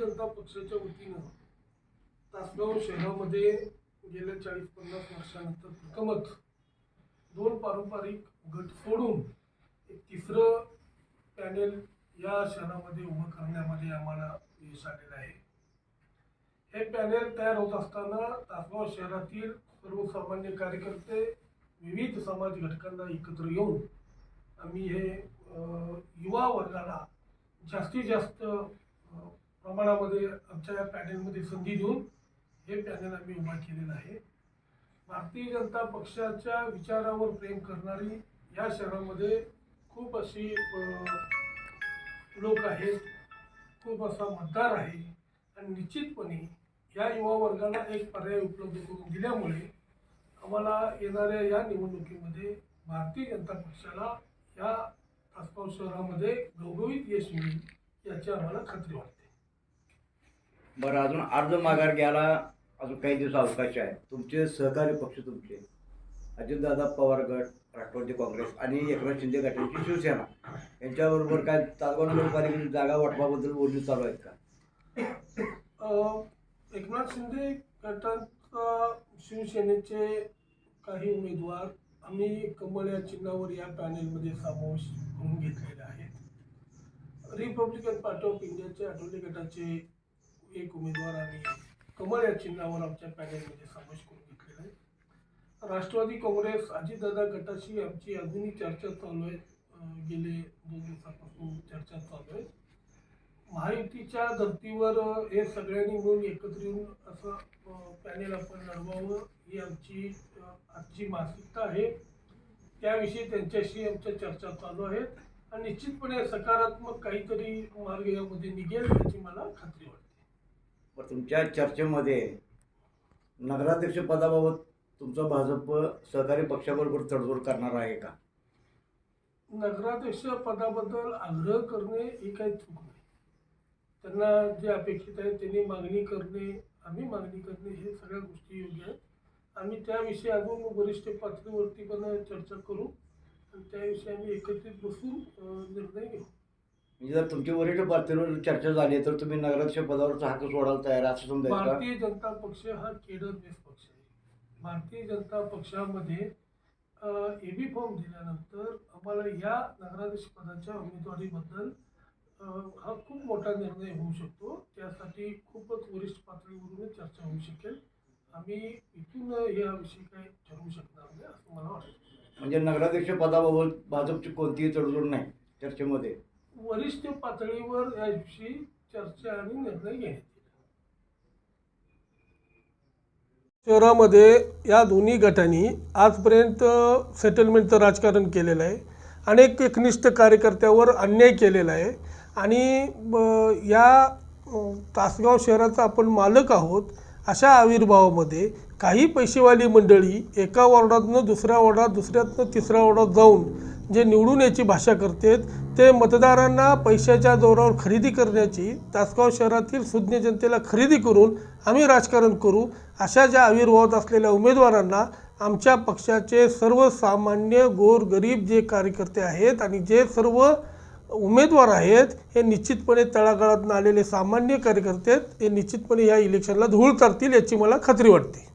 जनता पक्षाच्या वतीनं तासगाव शहरामध्ये गेल्या चाळीस पन्नास वर्षानंतर प्रथमच दोन पारंपरिक गट सोडून एक तिसरं पॅनेल या शहरामध्ये उभं करण्यामध्ये आम्हाला यश आलेलं आहे. हे पॅनेल तयार होत असताना तासगाव शहरातील सर्वसामान्य कार्यकर्ते विविध समाज घटकांना एकत्र येऊन आम्ही हे युवा वर्गाला जास्तीत जास्त प्रमाणामध्ये आमच्या या पॅनेलमध्ये संधी देऊन हे पॅनेल आम्ही उभा केलेलं आहे. भारतीय जनता पक्षाच्या विचारावर प्रेम करणारी या शहरामध्ये खूप अशी लोक आहेत खूप असा मतदार आहे आणि निश्चितपणे या युवा वर्गाला एक पर्याय उपलब्ध करून दिल्यामुळे आम्हाला येणाऱ्या या निवडणुकीमध्ये भारतीय जनता पक्षाला या तासगाव शहरामध्ये गौरवित यश मिळेल याची आम्हाला खात्री वाटते. बरं अजून अर्ज माघार घ्यायला अजून काही दिवस अवकाश आहे. तुमचे सहकारी पक्ष तुमचे अजितदादा पवार गट राष्ट्रवादी काँग्रेस आणि एकनाथ शिंदे गटाची शिवसेना यांच्याबरोबर काय तासगाव नगरपालिकेची जागा वाटपाबद्दल बोलणी चालू आहेत का? एकनाथ शिंदे गटात शिवसेनेचे काही उमेदवार आम्ही कमळ या चिन्हावर या पॅनेलमध्ये समावेश करून घेतलेले आहेत. रिपब्लिकन पार्टी ऑफ इंडियाचे आठवले गटाचे एक उमेदवार आणि कमळ या चिन्हावर आमच्या पॅनेलमध्ये समावेश करून घेतलेला आहे. राष्ट्रवादी काँग्रेस अजितदादा गटाशी आमची अजूनही चर्चा चालू आहे. गेले दोन दिवसापासून चर्चा चालू आहे. महायुतीच्या धर्तीवर हे सगळ्यांनी मिळून एकत्र येऊन असं पॅनेल आपण लढवावं ही आमची आजची मानसिकता आहे. त्याविषयी त्यांच्याशी आमच्या चर्चा चालू आहेत. आणि निश्चितपणे सकारात्मक काहीतरी मार्ग यामध्ये निघेल याची मला खात्री वाटते. पण तुमच्या चर्चेमध्ये नगराध्यक्षपदाबाबत तुमचं तुमचा भाजप सहकारी पक्षाबरोबर तडजोड करणार आहे का? नगराध्यक्ष पदाबद्दल आग्रह करणे ही काही चूक नाही. त्यांना जे अपेक्षित आहे त्यांनी मागणी करणे आम्ही मागणी करणे हे सगळ्या गोष्टी योग्य आहेत. आम्ही त्याविषयी अजून वरिष्ठ पातळीवरती पण चर्चा करू आणि त्याविषयी आम्ही एकत्रित बसून निर्णय घेऊ. म्हणजे जर तुमची वरिष्ठ पातळीवर चर्चा झाली तर तुम्ही नगराध्यक्ष पदावरचा हक्क सोडायला तयार असं समजायचं का? भारतीय जनता पक्ष हा केडर बेस पक्ष आहे. भारतीय जनता पक्षामध्ये ए बी फॉर्म दिल्यानंतर आम्हाला या नगराध्यक्ष पदाच्या उमेदवारीबद्दल अ, हा खूप मोठा निर्णय होऊ शकतो. त्यासाठी खूपच वरिष्ठ पातळीवरून चर्चा होऊ शकेल. आम्ही इथून याविषयी काही ठरवू शकणार नाही असं मला वाटतं. म्हणजे नगराध्यक्ष पदाबाबत भाजपची कोणतीही तडजोड नाही चर्चेमध्ये. वरिष्ठ पातळीवर याविषयी चर्चा आणि निर्णय घेण्यात शहरामध्ये या दोन्ही गटांनी आजपर्यंत सेटलमेंटचं राजकारण केलेलं आहे. अनेक एकनिष्ठ कार्यकर्त्यावर अन्याय केलेला आहे. आणि या तासगाव शहराचा आपण मालक आहोत. अशा आविर्भावामध्ये काही पैसेवाली मंडळी एका वॉर्डातनं दुसऱ्या वॉर्डात दुसऱ्यातनं तिसऱ्या वॉर्डात जाऊन जे निवडून याची भाषा करतात ते मतदारांना पैशाच्या जोरावर खरेदी करण्याची तासगाव शहरातील सुज्ञ जनतेला खरेदी करून आम्ही राजकारण करू अशा ज्या आविर्भावात असलेल्या उमेदवारांना आमच्या पक्षाचे सर्वसामान्य गोरगरीब जे कार्यकर्ते आहेत आणि जे सर्व उमेदवार आहेत हे निश्चितपणे तळागाळातून आलेले सामान्य कार्यकर्ते आहेत हे निश्चितपणे या इलेक्शनला धूळ करतील याची मला खात्री वाटते.